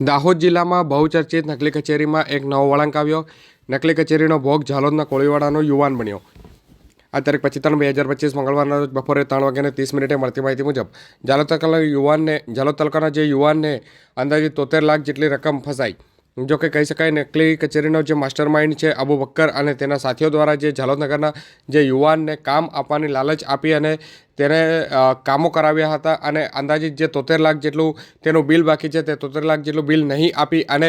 દાહોદ જિલ્લામાં બહુચર્ચિત નકલી કચેરીમાં એક નવો વળાંક આવ્યો. નકલી કચેરીનો ભોગ ઝાલોદના કોળીવાડાનો યુવાન બન્યો. આ તારીખ પચીસ ત્રણ બે હજાર પચીસ મંગળવારના રોજ બપોરે ત્રણ વાગ્યાને ત્રીસ મિનિટે મળતી માહિતી મુજબ, ઝાલોદ તાલુકાના યુવાનને ઝાલોદ તાલુકાના જે યુવાનને અંદાજે તોતેર લાખ જેટલી રકમ ફસાઈ. જો કે કહી શકાય નકલી કચેરીનો જે માસ્ટર માઇન્ડ છે અબુ બક્કર અને તેના સાથીઓ દ્વારા જે ઝાલોદનગરના જે યુવાનને કામ આપવાની લાલચ આપી અને તેને કામો કરાવ્યા હતા અને અંદાજિત જે તોતેર લાખ જેટલું તેનું બિલ બાકી છે તે તોતેર લાખ જેટલું બિલ નહીં આપી અને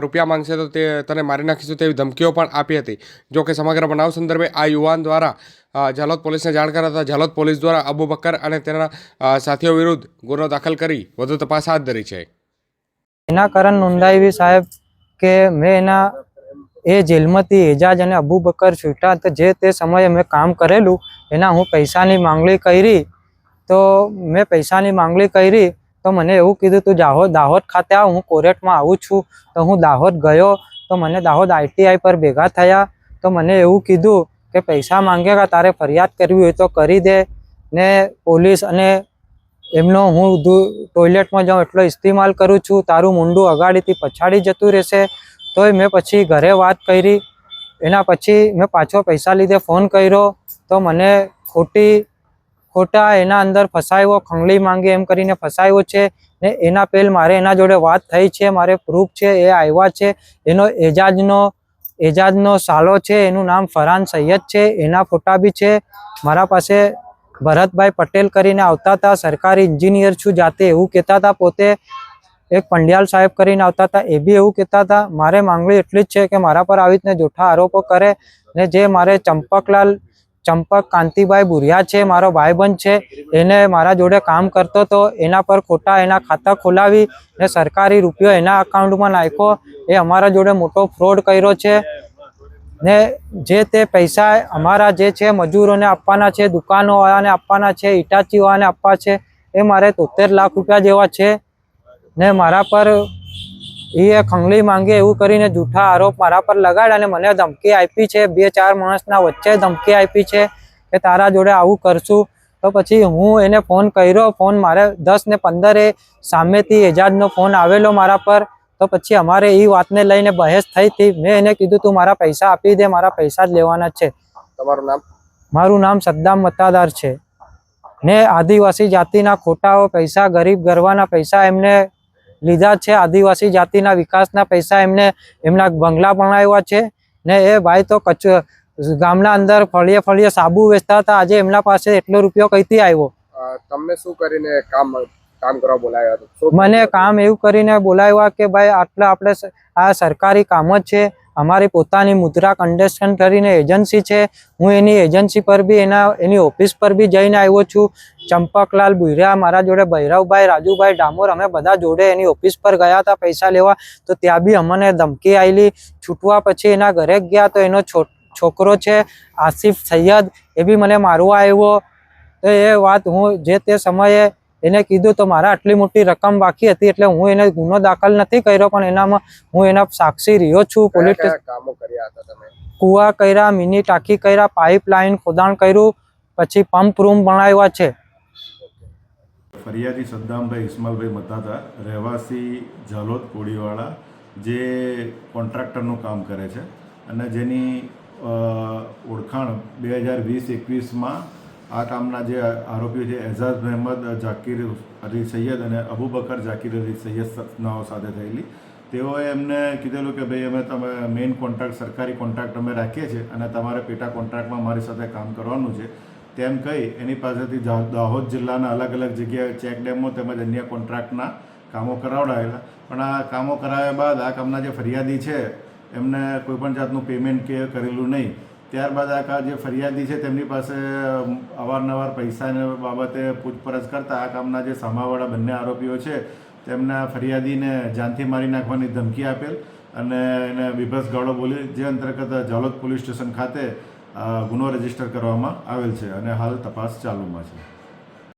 રૂપિયા માંગશે તો તે તને મારી નાખીશું તેવી ધમકીઓ પણ આપી હતી. જો કે સમગ્ર બનાવ સંદર્ભે આ યુવાન દ્વારા જાલોદ પોલીસને જાણ કરાતા ઝાલોદ પોલીસ દ્વારા અબુ બક્કર અને તેના સાથીઓ વિરુદ્ધ ગુનો દાખલ કરી વધુ તપાસ હાથ ધરી છે. એના કારણ નોંધાવી સાહેબ કે મેં એના એ જેલમાંથી એજાજ અને અબુ બકર છૂટા તો જે તે સમયે મેં કામ કરેલું, એના હું પૈસાની માંગણી કરી, તો મેં પૈસાની માંગણી કરી, તો મને એવું કીધું, તું દાહોદ દાહોદ ખાતે આવ, હું કોરેટમાં આવું છું, તો હું દાહોદ ગયો, તો મને દાહોદ આઈટીઆઈ પર ભેગા થયા, તો મને એવું કીધું કે પૈસા માંગેગા, તારે ફરિયાદ કરવી હોય તો કરી દે, ને પોલીસ અને એમનો હું ટોયલેટમાં જાઉં એટલો ઇસ્તેમાલ કરું છું. તારું મુંડું અગાડીથી પછાડી જતું રહેશે. તોય મેં પછી ઘરે વાત કરી. એના પછી મેં પાછો પૈસા લીધે ફોન કર્યો. તો મને ખોટી, ખોટા એના અંદર ફસાયો ખંગલી માંગે એમ કરીને ફસાયો છે. ને એના પહેલ મારે એના જોડે વાત થઈ છે. મારે પ્રૂફ છે, એ આવ્યા છે. એનો એજાજનો એજાજનો સાલો છે. એનું નામ ફરહાન સૈયદ છે. એના ફોટા બી છે. મારા પાસે ભરતભાઈ પટેલ કરીને આવતા હતા. સરકારી એન્જિનિયર છું, જાતે એવું કહેતા હતા. પોતે એક પંડ્યાલ સાહેબ કરીને આવતા હતા. એ બી એવું કહેતા હતા, મારે માંગણી એટલી જ છે કે મારા પર આવી રીતના જૂઠા આરોપો કરે ને જે મારે ચંપકલાલ, ચંપક કાંતિભાઈ બુરિયા છે, મારો ભાઈબંધ છે, એને મારા જોડે કામ કરતો હતો, એના પર ખોટા એના ખાતા ખોલાવી ને સરકારી રૂપિયો એના અકાઉન્ટમાં નાખ્યો. એ અમારા જોડે મોટો ફ્રોડ કર્યો છે. ને જે તે પૈસા અમારા જે છે, મજૂરોને આપવાના છે, દુકાનોવાળાને આપવાના છે ઇટાચીવાળાને આપવા છે, એ મારે તોતેર લાખ રૂપિયા જેવા છે. ને મારા પર એ ખંગલી માંગે એવું કરીને જૂઠા આરોપ મારા પર લગાડ્યા અને મને ધમકી આપી છે. બે ચાર માણસના વચ્ચે ધમકી આપી છે કે તારા જોડે આવું કરશું. તો પછી હું એને ફોન કર્યો. ફોન મારે દસ ને પંદરે સામેથી એજાજનો ફોન આવેલો મારા પર. તો પછી અમારે એ વાતને લઈને બહેસ થઈ હતી. મેં એને કીધું તું મારા પૈસા આપી દે મારા પૈસા જ લેવાના છે. તમારું નામ? મારું નામ સદ્દામ મતાદાર છે. ને આદિવાસી જાતિના ખોટાઓ પૈસા ગરીબ ગરવાના પૈસા એમને લીધા છે. આદિવાસી જાતિના વિકાસના પૈસા એમને એમના બંગલા બનાવ્યા છે. ને એ ભાઈ તો કચ્છ ગામના અંદર ફળીએ ફળીએ સાબુ વેચતા હતા. આજે એમના પાસે એટલો રૂપિયો કઈથી આવ્યો? તમને શું કરીને કામ કામ કરવા બોલાવ્યા હતા. મને કામ એવું કરીને બોલાવ્યા કે ભાઈ આટલા આપણે આ સરકારી કામ જ છે. અમારી પોતાની મુદ્રા કન્ડેશન કરીને એજન્સી છે. હું એની એજન્સી પર બી એના એની ઓફિસ પર બી જઈને આવ્યો છું. ચંપકલાલ બુરિયા મારા જોડે ભૈરવભાઈ રાજુભાઈ ડામોર અમે બધા જોડે એની ઓફિસ પર ગયા હતા પૈસા લેવા. તો ત્યાં બી અમને ધમકી આવેલી છૂટવા પછી એના ઘરે ગયા તો એનો છોકરો છે આસિફ સૈયદ એ બી મને મારવા આવ્યો. તો એ વાત હું જે તે સમયે એને કીધું તો મારા આટલી મોટી રકમ બાકી હતી એટલે હું એને ગુનો દાખલ નથી કર્યો પણ એનામાં હું એના સાક્ષી રહ્યો છું. પોલીસ કામો કર્યા હતા તમે? કુવા કર્યા મિની ટાંકી કર્યા પાઇપલાઇન ખોદાણ કર્યું પછી પંપ રૂમ બનાવ્યા છે. ફરિયાદી સદ્દામભાઈ ઇસ્માલભાઈ મતાતા રહેવાસી ઝાલોદ કોળીવાળા જે કોન્ટ્રાક્ટરનું કામ કરે છે અને જેની અ, ઓળખાણ બે હજાર વીસ એકવીસમાં આ કામના જે આરોપીઓ છે એઝાઝ મહેમદ જાકીર અલી સૈયદ અને અબુબકર જાકીર અલી સૈયદ નાઓ સાથે થયેલી. તેઓએ એમને કીધેલું કે ભાઈ, અમે તમે મેઇન કોન્ટ્રાક્ટ સરકારી કોન્ટ્રાક્ટ અમે રાખીએ છીએ અને તમારે પેટા કોન્ટ્રાક્ટમાં મારી સાથે કામ કરવાનું છે. તેમ કહી એની પાસેથી દાહોદ જિલ્લાના અલગ અલગ જગ્યાએ ચેક ડેમો તેમજ અન્ય કોન્ટ્રાક્ટના કામો કરાવડાવેલા પણ આ કામો કરાવ્યા બાદ આ કામના જે ફરિયાદી છે, એમને કોઈપણ જાતનું પેમેન્ટ કે કરેલું નહીં. ત્યારબાદ આખા જે ફરિયાદી છે, તેમની પાસે અવારનવાર પૈસાને બાબતે પૂછપરછ કરતા આ કામના જે સામાવાળા બંને આરોપીઓ છે, તેમના ફરિયાદીને જાનથી મારી નાખવાની ધમકી આપેલ અને એને વિભસ ગાળો બોલી, જે અંતર્ગત જાલોદ પોલીસ સ્ટેશન ખાતે ગુનો રજિસ્ટર કરવામાં આવેલ છે અને હાલ તપાસ ચાલુમાં છે.